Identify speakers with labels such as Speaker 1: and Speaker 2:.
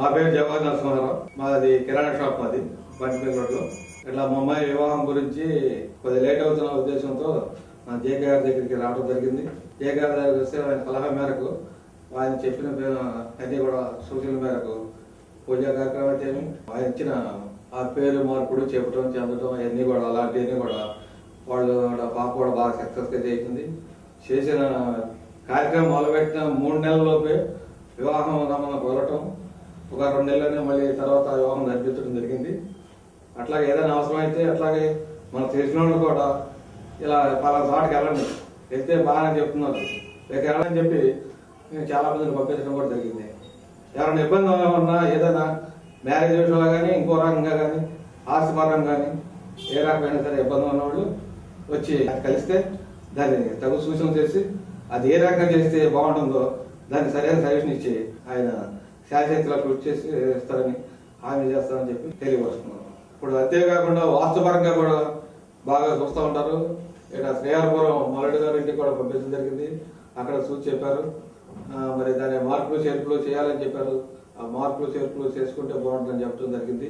Speaker 1: మా పేరు జవహర్ నరసింహారావు మాది కిరాణా షాప్ మాది బంటిపల్లి రోడ్లో ఇట్లా మా అమ్మాయి వివాహం గురించి కొద్ది లేట్ అవుతున్న ఉద్దేశంతో జేకే గారి దగ్గరికి రావడం జరిగింది. జేకే గారి దగ్గరికి వస్తే ఆయన సలహా మేరకు ఆయన చెప్పిన అన్ని కూడా సూచనల మేరకు పూజా కార్యక్రమం అయితే ఏమి, ఆయన ఇచ్చిన ఆ పేరు మార్పుడు చెప్పడం చెందడం అవన్నీ కూడా అలాంటివన్నీ కూడా వాళ్ళు పాప కూడా బాగా సక్సెస్గా చేసింది. చేసిన కార్యక్రమం మొదలుపెట్టిన మూడు నెలల లోపే వివాహం రమ్మని కుదరటం ఒక రెండు నెలలనే మళ్ళీ తర్వాత వివాహం జరిపించడం జరిగింది. అట్లాగే ఏదైనా అవసరమైతే అట్లాగే మనకు తెలిసిన వాళ్ళు కూడా ఇలా పలానా చోటకి వెళ్ళండి. వెళ్తే బాగానే చెప్తున్నారు. రేపు వెళ్ళని చెప్పి చాలా మందిని పంపించడం కూడా జరిగింది. ఎవరైనా ఇబ్బంది ఉన్నా ఏదైనా మ్యారేజ్ విషయంలో కానీ ఇంకో రకంగా కానీ ఆస్తిపరం కానీ ఏ రకమైన సరే ఇబ్బంది ఉన్నవాళ్ళు వచ్చి కలిస్తే దాన్ని తగు సూచన చేసి అది ఏ రకంగా చేస్తే బాగుంటుందో దాన్ని సరైన సజెషన్ ఇచ్చి ఆయన శాశ్వతలా కృషి చేస్తారని ఇస్తారని హామీ చేస్తారని చెప్పి తెలియపరుస్తున్నాను ఇప్పుడు అంతేకాకుండా వాస్తుపరంగా కూడా బాగా చూస్తూ ఉంటారు. ఇక్కడ శ్రేయారపురం మరడి గారి ఇంటికి కూడా పంపించడం జరిగింది. అక్కడ చూసి చెప్పారు. మరి దాని మార్పులు చేర్పులు చేయాలని చెప్పారు. ఆ మార్పులు చేర్పులు చేసుకుంటే బాగుంటుందని చెప్పడం జరిగింది.